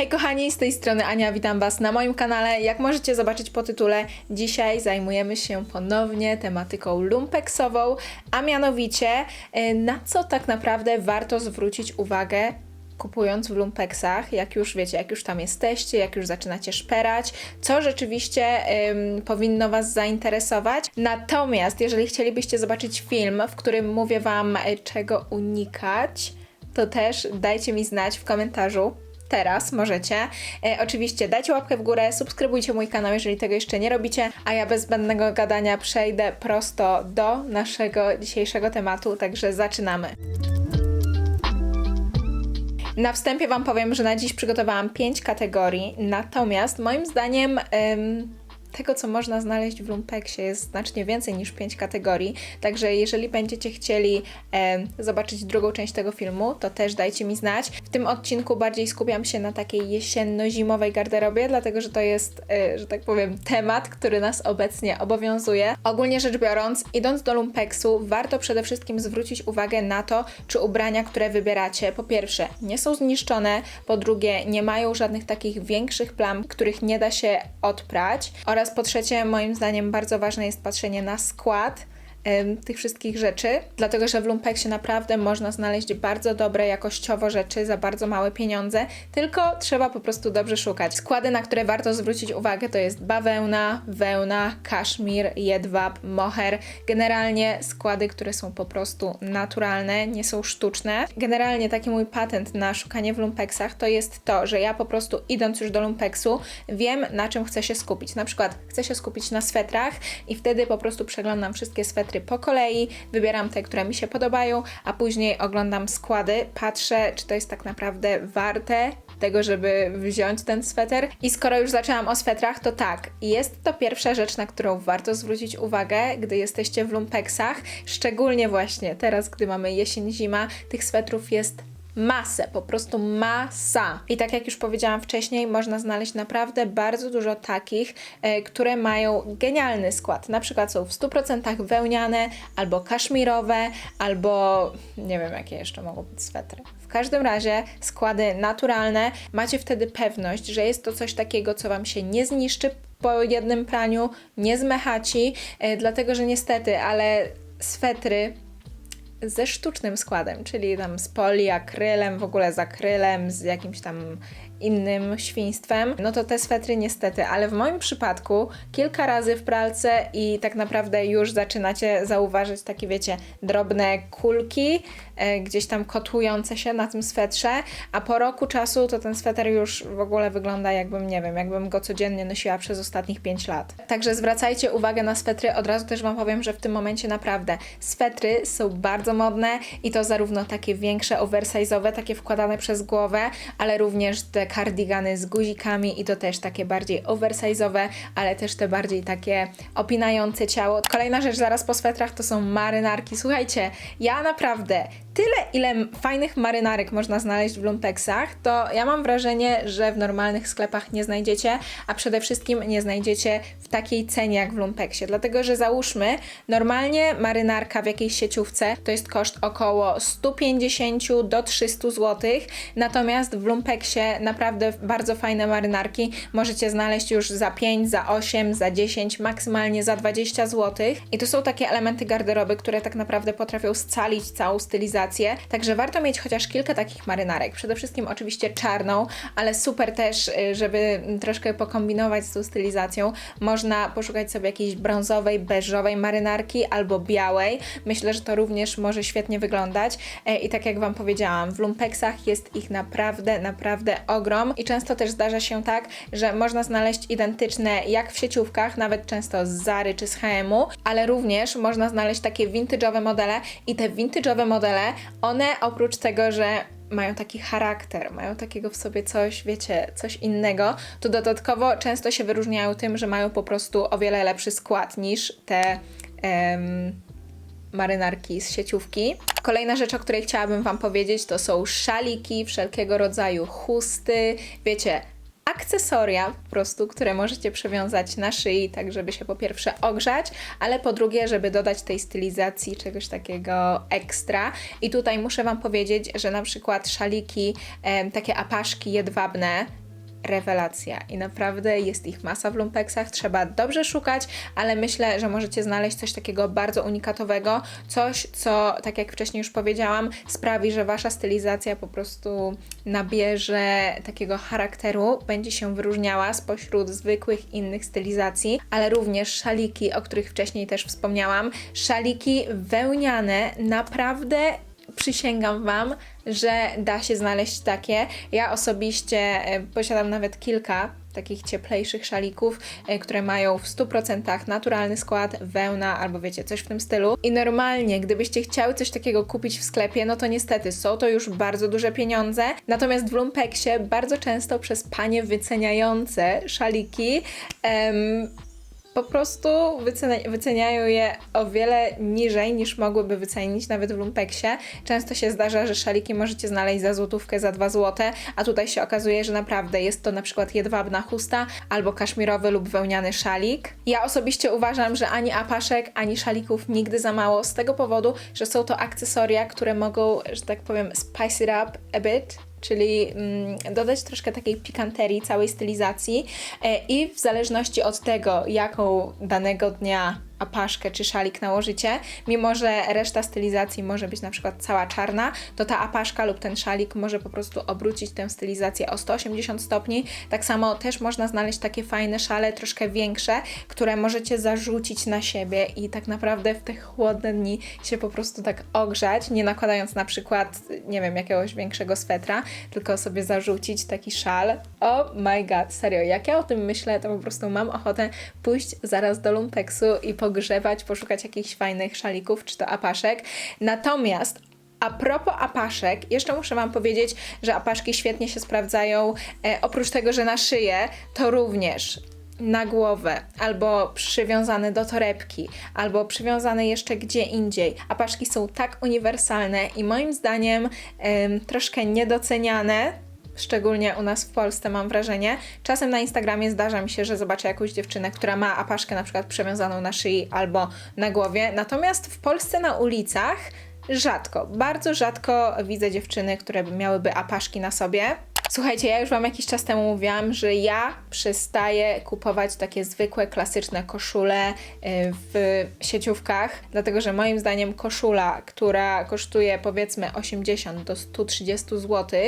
Hej kochani, z tej strony Ania, witam Was na moim kanale. Jak możecie zobaczyć po tytule, dzisiaj zajmujemy się ponownie tematyką lumpeksową, a mianowicie e, na co tak naprawdę warto zwrócić uwagę kupując w lumpeksach, jak już wiecie, jak już tam jesteście, jak już zaczynacie szperać, co rzeczywiście ym, powinno Was zainteresować. Natomiast jeżeli chcielibyście zobaczyć film, w którym mówię Wam, e, czego unikać, to też dajcie mi znać w komentarzu. Teraz możecie. E, oczywiście dajcie łapkę w górę, subskrybujcie mój kanał, jeżeli tego jeszcze nie robicie, a ja bez zbędnego gadania przejdę prosto do naszego dzisiejszego tematu, także zaczynamy. Na wstępie Wam powiem, że na dziś przygotowałam 5 kategorii, natomiast moim zdaniem em, tego, co można znaleźć w Lumpeksie jest znacznie więcej niż 5 kategorii, także jeżeli będziecie chcieli em, zobaczyć drugą część tego filmu, to też dajcie mi znać. W tym odcinku bardziej skupiam się na takiej jesienno-zimowej garderobie, dlatego że to jest, e, że tak powiem, temat, który nas obecnie obowiązuje. Ogólnie rzecz biorąc, idąc do Lumpeksu, warto przede wszystkim zwrócić uwagę na to, czy ubrania, które wybieracie, po pierwsze, nie są zniszczone, po drugie, nie mają żadnych takich większych plam, których nie da się odprać, oraz po trzecie, moim zdaniem, bardzo ważne jest patrzenie na skład tych wszystkich rzeczy, dlatego że w Lumpeksie naprawdę można znaleźć bardzo dobre jakościowo rzeczy za bardzo małe pieniądze, tylko trzeba po prostu dobrze szukać. Składy, na które warto zwrócić uwagę to jest bawełna, wełna, kaszmir, jedwab, moher. Generalnie składy, które są po prostu naturalne, nie są sztuczne. Generalnie taki mój patent na szukanie w lumpeksach to jest to, że ja po prostu idąc już do lumpeksu wiem na czym chcę się skupić. Na przykład chcę się skupić na swetrach i wtedy po prostu przeglądam wszystkie swetry po kolei, wybieram te, które mi się podobają, a później oglądam składy, patrzę czy to jest tak naprawdę warte tego, żeby wziąć ten sweter. I skoro już zaczęłam o swetrach, to tak, jest to pierwsza rzecz, na którą warto zwrócić uwagę, gdy jesteście w lumpeksach, szczególnie właśnie teraz, gdy mamy jesień, zima, tych swetrów jest masę, po prostu masa. I tak jak już powiedziałam wcześniej, można znaleźć naprawdę bardzo dużo takich, e, które mają genialny skład. Na przykład są w 100% wełniane, albo kaszmirowe, albo nie wiem jakie jeszcze mogą być swetry. W każdym razie składy naturalne, macie wtedy pewność, że jest to coś takiego, co Wam się nie zniszczy po jednym praniu, nie zmechaci, e, dlatego że niestety, ale swetry ze sztucznym składem, czyli tam z poliakrylem, w ogóle z akrylem, z jakimś tam innym świństwem, no to te swetry niestety, ale w moim przypadku kilka razy w pralce i tak naprawdę już zaczynacie zauważyć takie, wiecie, drobne kulki, e, gdzieś tam kotłujące się na tym swetrze, a po roku czasu to ten sweter już w ogóle wygląda jakbym, nie wiem, jakbym go codziennie nosiła przez ostatnich 5 lat. Także zwracajcie uwagę na swetry, od razu też Wam powiem, że w tym momencie naprawdę swetry są bardzo modne i to zarówno takie większe, oversize'owe, takie wkładane przez głowę, ale również te kardigany z guzikami i to też takie bardziej oversize'owe, ale też te bardziej takie opinające ciało. Kolejna rzecz zaraz po swetrach to są marynarki. Słuchajcie, ja naprawdę tyle, ile fajnych marynarek można znaleźć w lumpeksach, to ja mam wrażenie, że w normalnych sklepach nie znajdziecie, a przede wszystkim nie znajdziecie w takiej cenie jak w lumpeksie. Dlatego, że załóżmy, normalnie marynarka w jakiejś sieciówce to jest koszt około 150 do 300 zł, natomiast w lumpeksie naprawdę bardzo fajne marynarki możecie znaleźć już za 5, za 8, za 10, maksymalnie za 20 zł. I to są takie elementy garderoby, które tak naprawdę potrafią scalić całą stylizację. Także warto mieć chociaż kilka takich marynarek. Przede wszystkim oczywiście czarną, ale super też, y, żeby troszkę pokombinować z tą stylizacją. Można poszukać sobie jakiejś brązowej, beżowej marynarki albo białej. Myślę, że to również może świetnie wyglądać. E, I tak jak Wam powiedziałam, w lumpeksach jest ich naprawdę, naprawdę ogrom i często też zdarza się tak, że można znaleźć identyczne jak w sieciówkach, nawet często z Zary czy z H&M-u, ale również można znaleźć takie vintage'owe modele i te vintage'owe modele, one oprócz tego, że mają taki charakter, mają takiego w sobie coś, wiecie, coś innego, to dodatkowo często się wyróżniają tym, że mają po prostu o wiele lepszy skład niż te em, marynarki z sieciówki. Kolejna rzecz, o której chciałabym Wam powiedzieć, to są szaliki, wszelkiego rodzaju chusty, wiecie, akcesoria po prostu, które możecie przewiązać na szyi, tak żeby się po pierwsze ogrzać, ale po drugie, żeby dodać tej stylizacji czegoś takiego ekstra. I tutaj muszę Wam powiedzieć, że na przykład szaliki, takie apaszki jedwabne, rewelacja. I naprawdę jest ich masa w lumpeksach, trzeba dobrze szukać, ale myślę, że możecie znaleźć coś takiego bardzo unikatowego, coś, co, tak jak wcześniej już powiedziałam, sprawi, że wasza stylizacja po prostu nabierze takiego charakteru, będzie się wyróżniała spośród zwykłych innych stylizacji, ale również szaliki, o których wcześniej też wspomniałam, szaliki wełniane naprawdę przysięgam Wam, że da się znaleźć takie. Ja osobiście e, posiadam nawet kilka takich cieplejszych szalików, e, które mają w 100% naturalny skład, wełna albo wiecie, coś w tym stylu. I normalnie, gdybyście chciały coś takiego kupić w sklepie, no to niestety są to już bardzo duże pieniądze. Natomiast w Lumpeksie bardzo często przez panie wyceniające szaliki em, po prostu wycenia, wyceniają je o wiele niżej niż mogłyby wycenić nawet w lumpeksie. Często się zdarza, że szaliki możecie znaleźć za złotówkę, za 2 złote, a tutaj się okazuje, że naprawdę jest to na przykład jedwabna chusta albo kaszmirowy lub wełniany szalik. Ja osobiście uważam, że ani apaszek, ani szalików nigdy za mało z tego powodu, że są to akcesoria, które mogą, że tak powiem, spice it up a bit, czyli mm, dodać troszkę takiej pikanterii całej stylizacji e, i w zależności od tego, jaką danego dnia apaszkę czy szalik nałożycie, mimo że reszta stylizacji może być na przykład cała czarna, to ta apaszka lub ten szalik może po prostu obrócić tę stylizację o 180 stopni. Tak samo też można znaleźć takie fajne szale, troszkę większe, które możecie zarzucić na siebie i tak naprawdę w te chłodne dni się po prostu tak ogrzać, nie nakładając na przykład, nie wiem, jakiegoś większego swetra, tylko sobie zarzucić taki szal. Oh my god, serio, jak ja o tym myślę, to po prostu mam ochotę pójść zaraz do lumpeksu i po pogrzewać, poszukać jakichś fajnych szalików czy to apaszek. Natomiast a propos apaszek, jeszcze muszę Wam powiedzieć, że apaszki świetnie się sprawdzają. E, oprócz tego, że na szyję, to również na głowę, albo przywiązane do torebki, albo przywiązane jeszcze gdzie indziej. Apaszki są tak uniwersalne i moim zdaniem troszkę niedoceniane szczególnie u nas w Polsce mam wrażenie. Czasem na Instagramie zdarza mi się, że zobaczę jakąś dziewczynę, która ma apaszkę na przykład przewiązaną na szyi albo na głowie, natomiast w Polsce na ulicach rzadko, bardzo rzadko widzę dziewczyny, które miałyby apaszki na sobie. Słuchajcie, ja już Wam jakiś czas temu mówiłam, że ja przestaję kupować takie zwykłe, klasyczne koszule y, w sieciówkach, dlatego że moim zdaniem koszula, która kosztuje powiedzmy 80 do 130 zł,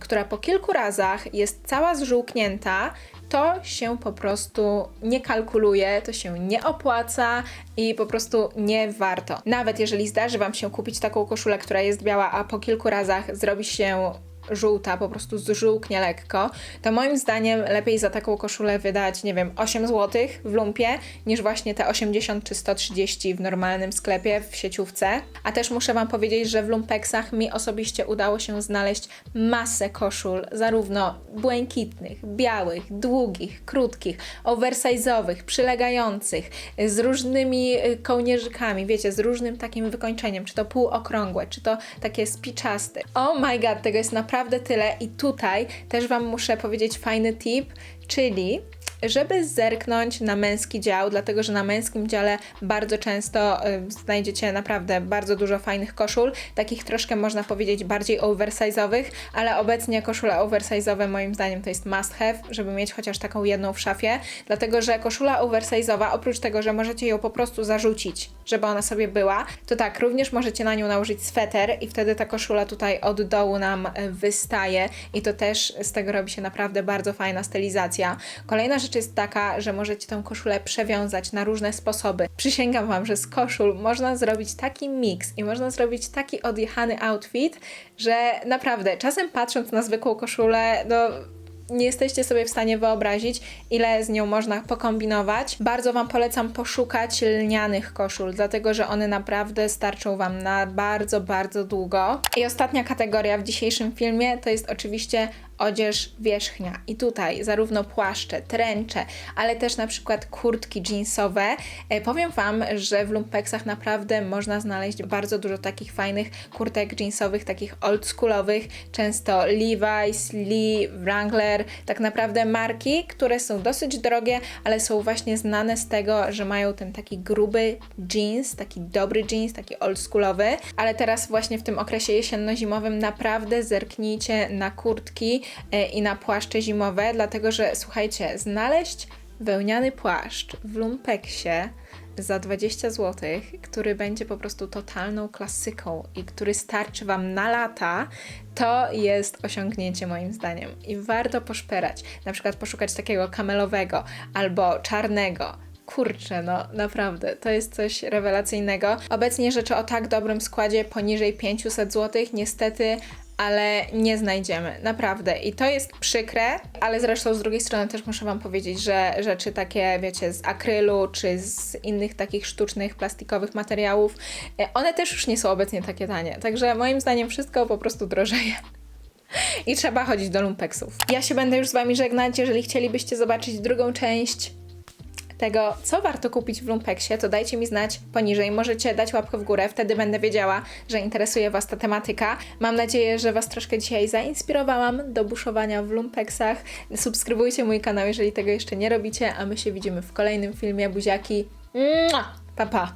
która po kilku razach jest cała zżółknięta, to się po prostu nie kalkuluje, to się nie opłaca i po prostu nie warto. Nawet jeżeli zdarzy Wam się kupić taką koszulę, która jest biała, a po kilku razach zrobi się żółta, po prostu zżółknie lekko, to moim zdaniem lepiej za taką koszulę wydać, nie wiem, 8 zł w lumpie, niż właśnie te 80 czy 130 w normalnym sklepie, w sieciówce. A też muszę Wam powiedzieć, że w lumpeksach mi osobiście udało się znaleźć masę koszul, zarówno błękitnych, białych, długich, krótkich, oversize'owych, przylegających, z różnymi y, kołnierzykami, wiecie, z różnym takim wykończeniem, czy to półokrągłe, czy to takie spiczaste. Oh my god, tego jest naprawdę naprawdę tyle. I tutaj też Wam muszę powiedzieć fajny tip, czyli żeby zerknąć na męski dział, dlatego że na męskim dziale bardzo często y, znajdziecie naprawdę bardzo dużo fajnych koszul, takich troszkę można powiedzieć bardziej oversize'owych, ale obecnie koszule oversize'owe moim zdaniem to jest must have, żeby mieć chociaż taką jedną w szafie, dlatego że koszula oversize'owa, oprócz tego, że możecie ją po prostu zarzucić, żeby ona sobie była, to tak, również możecie na nią nałożyć sweter i wtedy ta koszula tutaj od dołu nam y, wystaje i to też z tego robi się naprawdę bardzo fajna stylizacja. Kolejna rzecz rzecz jest taka, że możecie tą koszulę przewiązać na różne sposoby. Przysięgam Wam, że z koszul można zrobić taki miks i można zrobić taki odjechany outfit, że naprawdę czasem patrząc na zwykłą koszulę, no nie jesteście sobie w stanie wyobrazić, ile z nią można pokombinować. Bardzo Wam polecam poszukać lnianych koszul, dlatego że one naprawdę starczą Wam na bardzo, bardzo długo. I ostatnia kategoria w dzisiejszym filmie to jest oczywiście odzież wierzchnia. I tutaj zarówno płaszcze, tręcze, ale też na przykład kurtki jeansowe. E, powiem Wam, że w lumpeksach naprawdę można znaleźć bardzo dużo takich fajnych kurtek jeansowych, takich oldschoolowych, często Levi's, Lee, Wrangler, tak naprawdę marki, które są dosyć drogie, ale są właśnie znane z tego, że mają ten taki gruby jeans, taki dobry jeans, taki oldschoolowy, ale teraz właśnie w tym okresie jesienno-zimowym naprawdę zerknijcie na kurtki, i na płaszcze zimowe, dlatego że słuchajcie, znaleźć wełniany płaszcz w lumpeksie za 20 zł, który będzie po prostu totalną klasyką i który starczy Wam na lata, to jest osiągnięcie moim zdaniem. I warto poszperać, na przykład poszukać takiego kamelowego albo czarnego. Kurczę, no naprawdę, to jest coś rewelacyjnego. Obecnie rzeczy o tak dobrym składzie poniżej 500 zł, niestety ale nie znajdziemy, naprawdę. I to jest przykre, ale zresztą z drugiej strony też muszę Wam powiedzieć, że rzeczy takie, wiecie, z akrylu czy z innych takich sztucznych, plastikowych materiałów, e, one też już nie są obecnie takie tanie. Także moim zdaniem wszystko po prostu drożeje. I trzeba chodzić do lumpeksów. Ja się będę już z Wami żegnać. Jeżeli chcielibyście zobaczyć drugą część tego, co warto kupić w Lumpeksie, to dajcie mi znać poniżej. Możecie dać łapkę w górę, wtedy będę wiedziała, że interesuje Was ta tematyka. Mam nadzieję, że Was troszkę dzisiaj zainspirowałam do buszowania w Lumpeksach. Subskrybujcie mój kanał, jeżeli tego jeszcze nie robicie, a my się widzimy w kolejnym filmie. Buziaki. Mua! Pa, pa!